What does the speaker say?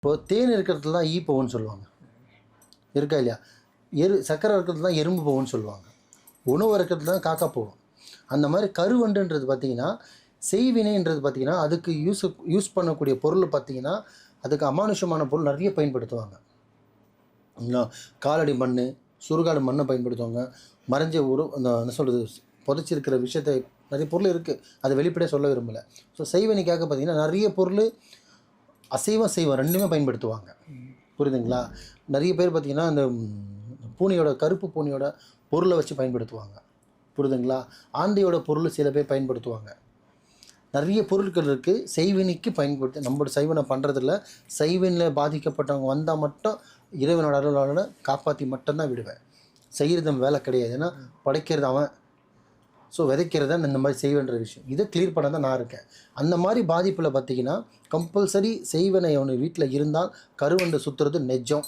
இப்போ தேன் இருக்கிறதுல தான் ஈ போகும்னு சொல்லுவாங்க. இருக்கா இல்லையா? எரு சக்கரை இருக்கிறது தான் எறும்பு போகும்னு சொல்லுவாங்க. உணவு இருக்கிறது தான் காக்கா போகும். அந்த மாதிரி கருவண்டுன்றது பார்த்தீங்கன்னா செய்வினைன்றது பார்த்திங்கன்னா அதுக்கு யூஸ் யூஸ் பண்ணக்கூடிய பொருள் பார்த்தீங்கன்னா அதுக்கு அமானுஷமான பொருள் நிறைய பயன்படுத்துவாங்க. காலடி மண் சுருகாடு மண்ணை பயன்படுத்துவாங்க. மறைஞ்ச உரு அந்த என்ன சொல்கிறது புதைச்சிருக்கிற விஷயத்தை நிறைய பொருள் இருக்குது அதை வெளிப்படையாக சொல்ல விரும்பலை. ஸோ செய்வனைக்காக பார்த்தீங்கன்னா நிறைய பொருள் அசைவம் செய்வம் ரெண்டுமே பயன்படுத்துவாங்க. புரியுதுங்களா? நிறைய பேர் பார்த்தீங்கன்னா அந்த பூனையோட கருப்பு பூனையோட பொருளை வச்சு பயன்படுத்துவாங்க. புரியுதுங்களா? ஆந்தையோட பொருள் சில பேர் பயன்படுத்துவாங்க. நிறைய பொருட்கள் இருக்குது செய்வினிக்கு பயன்படுத்தி நம்மளோட சைவனை பண்ணுறதில்ல செய்வினில் பாதிக்கப்பட்டவங்க வந்தால் மட்டும் இறைவனோட அருளாளனை காப்பாற்றி மட்டும்தான் விடுவேன். செய்கிறது நம்ம வேலை கிடையாது. ஏன்னா படைக்கிறது அவன். ஸோ விதைக்கிறத இந்த மாதிரி செய்வேன்ற விஷயம். இதை கிளியர் பண்ண தான் நான் இருக்கேன். அந்த மாதிரி பாதிப்பில் பார்த்தீங்கன்னா கம்பல்சரி செய்வனை அவனு வீட்டில் இருந்தால் கருவண்டு சுற்றுறது நெஜம்.